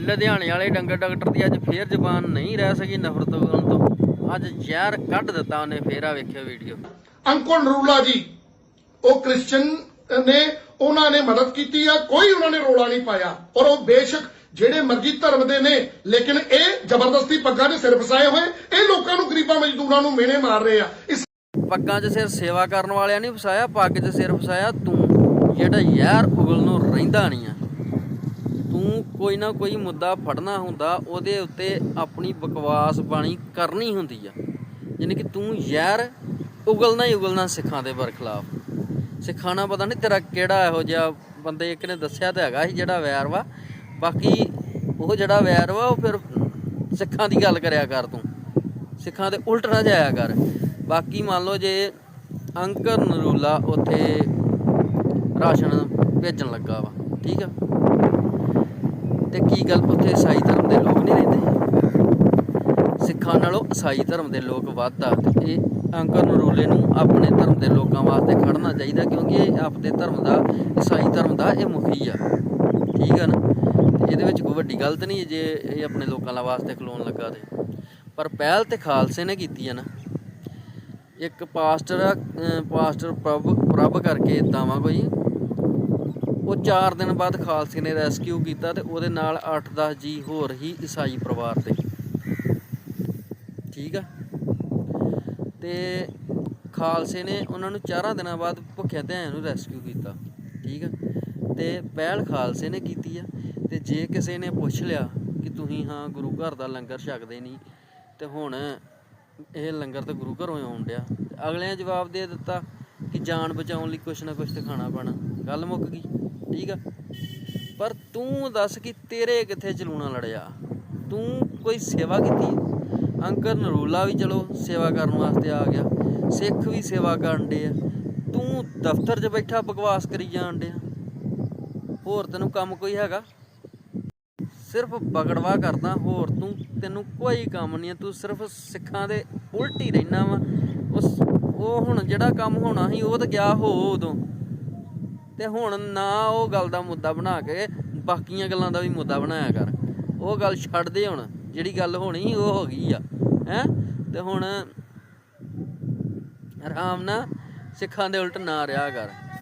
ਲੁਧਿਆਣੇ ਵਾਲੇ ਡੰਗਰ ਡਾਕਟਰ ਦੀ ਅੱਜ ਫੇਰ ਜ਼ਬਾਨ ਨਹੀਂ ਰਹਿ ਸਕੀ ਨਫ਼ਰਤ ਕਰਨ ਤੋਂ। ਅੱਜ ਜ਼ਹਿਰ ਕੱਢ ਦਿੱਤਾ ਉਹਨੇ ਫੇਰ ਆ ਵੇਖਿਓ ਵੀਡੀਓ ਅੰਕੁਰ ਨਰੂਲਾ ਜੀ ਉਹ ਕ੍ਰਿਸਚੀਅਨ ਨੇ ਉਹਨਾਂ ਨੇ ਮਦਦ ਕੀਤੀ ਆ ਕੋਈ ਉਹਨਾਂ ਨੇ ਰੋਲਾ ਨਹੀਂ ਪਾਇਆ। ਔਰ ਉਹ ਬੇਸ਼ੱਕ ਜਿਹੜੇ ਮਰਜ਼ੀ ਧਰਮ ਦੇ ਨੇ ਲੇਕਿਨ ਇਹ ਜ਼ਬਰਦਸਤੀ ਪੱਗਾਂ ਦੇ ਸਿਰ ਫਸਾਏ ਹੋਏ ਇਹ ਲੋਕਾਂ ਨੂੰ ਗਰੀਬਾਂ ਮਜ਼ਦੂਰਾਂ ਨੂੰ ਮਿਹਣੇ ਮਾਰ ਰਹੇ ਆ। ਇਸ ਪੱਗਾਂ 'ਚ ਸਿਰ ਸੇਵਾ ਕਰਨ ਵਾਲਿਆਂ ਨਹੀਂ ਫਸਾਇਆ ਪੱਗ 'ਚ ਸਿਰ ਫਸਾਇਆ ਤੂੰ ਜਿਹੜਾ ਯਾਰ ਉਗਲ ਨੂੰ ਰਹਿੰਦਾ ਨਹੀਂ ਆ। ਤੂੰ ਕੋਈ ਨਾ ਕੋਈ ਮੁੱਦਾ ਫੜਨਾ ਹੁੰਦਾ, ਉਹਦੇ ਉੱਤੇ ਆਪਣੀ ਬਕਵਾਸ ਬਾਣੀ ਕਰਨੀ ਹੁੰਦੀ ਆ। ਯਾਨੀ ਕਿ ਤੂੰ ਯਾਰ ਉਗਲਣਾ ਹੀ ਉਗਲਣਾ ਸਿੱਖਾਂ ਦੇ ਬਰਖਲਾਫ ਸਿੱਖਾਂ ਨਾਲ ਪਤਾ ਨਹੀਂ ਤੇਰਾ ਕਿਹੜਾ ਇਹੋ ਜਿਹਾ ਬੰਦੇ ਇੱਕ ਨੇ ਦੱਸਿਆ ਤਾਂ ਹੈਗਾ ਸੀ ਜਿਹੜਾ ਵੈਰ ਵਾ। ਬਾਕੀ ਉਹ ਜਿਹੜਾ ਵੈਰ ਵਾ, ਉਹ ਫਿਰ ਸਿੱਖਾਂ ਦੀ ਗੱਲ ਕਰਿਆ ਕਰ ਤੂੰ। ਸਿੱਖਾਂ ਦੇ ਉਲਟ ਨਾ ਜਾਇਆ ਕਰ। ਬਾਕੀ ਮੰਨ ਲਓ ਜੇ ਅੰਕਰ ਨਰੂਲਾ ਉੱਥੇ ਰਾਸ਼ਨ ਭੇਜਣ ਲੱਗਾ ਵਾ, ਠੀਕ ਆ? ਤੇ ਕੀ ਗੱਲ ਉੱਥੇ ਈਸਾਈ ਧਰਮ ਦੇ ਲੋਕ ਨਹੀਂ ਰਹਿੰਦੇ? ਸਿੱਖਾਂ ਨਾਲੋਂ ਈਸਾਈ ਧਰਮ ਦੇ ਲੋਕ ਵੱਧ ਆ ਤੇ ਇਹ ਅੰਕਰ ਨਰੂਲੇ ਨੂੰ ਆਪਣੇ ਧਰਮ ਦੇ ਲੋਕਾਂ ਵਾਸਤੇ ਖੜਨਾ ਚਾਹੀਦਾ ਕਿਉਂਕਿ ਇਹ ਆਪਣੇ ਧਰਮ ਦਾ ਈਸਾਈ ਧਰਮ ਦਾ ਇਹ ਮੁਖੀ ਆ। ਠੀਕ ਆ ਨਾ? ਇਹਦੇ ਵਿੱਚ ਕੋਈ ਵੱਡੀ ਗਲਤ ਨਹੀਂ ਜੇ ਇਹ ਆਪਣੇ ਲੋਕਾਂ ਲਾ ਵਾਸਤੇ ਖਲੋਣ ਲੱਗਾ ਤੇ। ਪਰ ਪਹਿਲ ਤੇ ਖਾਲਸੇ ਨੇ ਕੀਤੀ ਆ ਨਾ। ਇੱਕ ਪਾਸਟਰ ਆ, ਪਾਸਟਰ ਪ੍ਰਭ ਪ੍ਰਭ ਕਰਕੇ ਏਦਾਂ ਵਾ ਕੋਈ। ਉਹ 4 ਦਿਨ ਬਾਅਦ ਖਾਲਸੇ ਨੇ ਰੈਸਕਿਊ ਕੀਤਾ ਤੇ ਉਹਦੇ ਨਾਲ 8-10 ਜੀ ਹੋਰ ਹੀ ਈਸਾਈ ਪਰਿਵਾਰ ਦੇ। ਠੀਕ ਆ? ਤੇ ਖਾਲਸੇ ਨੇ ਉਹਨਾਂ ਨੂੰ 4 ਦਿਨਾਂ ਬਾਅਦ ਭੁੱਖਿਆ ਧਿਆਨ ਨੂੰ ਰੈਸਕਿਊ ਕੀਤਾ। ਠੀਕ ਆ? ਤੇ ਪਹਿਲ ਖਾਲਸੇ ਨੇ ਕੀਤੀ ਆ। ਤੇ ਜੇ ਕਿਸੇ ਨੇ ਪੁੱਛ ਲਿਆ ਕਿ ਤੁਸੀਂ ਹਾਂ ਗੁਰੂ ਘਰ ਦਾ ਲੰਗਰ ਛਕਦੇ ਨਹੀਂ, ਤੇ ਹੁਣ ਇਹ ਲੰਗਰ ਤਾਂ ਗੁਰੂ ਘਰੋਂ ਆਉਣ ਡਿਆ। ਅਗਲਿਆਂ ਜਵਾਬ ਦੇ ਦਿੱਤਾ ਜਾਨ ਬਚਾਉਣ ਲਈ ਕੁਛ ਨਾ ਕੁਛ ਤੇ ਪੈਣਾ। ਗੱਲ ਮੁੱਕ ਗਈ। ਠੀਕ ਆ? ਪਰ ਤੂੰ ਦੱਸ ਕਿ ਤੇਰੇ ਕਿੱਥੇ ਚਲੂਣਾ ਲੜਿਆ? ਤੂੰ ਕੋਈ ਸੇਵਾ ਕੀਤੀ? ਅੰਕਰ ਨਰੂਲਾ ਵੀ ਚਲੋ, ਸੇਵਾ ਕਰਨ ਵਾਸਤੇ ਆ ਗਿਆ। ਸਿੱਖ ਵੀ ਸੇਵਾ ਕਰਨ ਦੇ ਆ। ਤੂੰ ਦਫ਼ਤਰ 'ਚ ਬੈਠਾ, ਬਕਵਾਸ ਕਰੀ ਜਾਣ ਡਿਆ। ਹੋਰ ਤੈਨੂੰ ਕੰਮ ਕੋਈ ਹੈਗਾ? ਸਿਰਫ ਬਗੜਵਾ ਕਰਦਾ। ਹੋਰ ਤੂੰ, ਤੈਨੂੰ ਕੋਈ ਕੰਮ ਨਹੀਂ ਹੈ ਤੂੰ ਸਿਰਫ ਸਿੱਖਾਂ ਦੇ ਉਲਟ ਹੀ ਰਹਿਣਾ ਵਾ। ਉਸ ਉਹ ਹੁਣ ਜਿਹੜਾ ਕੰਮ ਹੋਣਾ ਸੀ, ਉਹ ਤਾਂ ਗਿਆ ਹੋ ਉਦੋਂ। ਤੇ ਹੁਣ ਨਾ ਉਹ ਗੱਲ ਦਾ ਮੁੱਦਾ ਬਣਾ ਕੇ, ਬਾਕੀਆਂ ਗੱਲਾਂ ਦਾ ਵੀ ਮੁੱਦਾ ਬਣਾਇਆ ਕਰ। ਉਹ ਗੱਲ ਛੱਡ ਦੇ ਹੁਣ, ਜਿਹੜੀ ਗੱਲ ਹੋਣੀ ਸੀ, ਉਹ ਹੋ ਗਈ ਆ। ਹੈ? ਤੇ ਹੁਣ ਆਰਾਮ ਨਾਲ ਸਿੱਖਾਂ ਦੇ ਉਲਟ ਨਾ ਰਿਹਾ ਕਰ।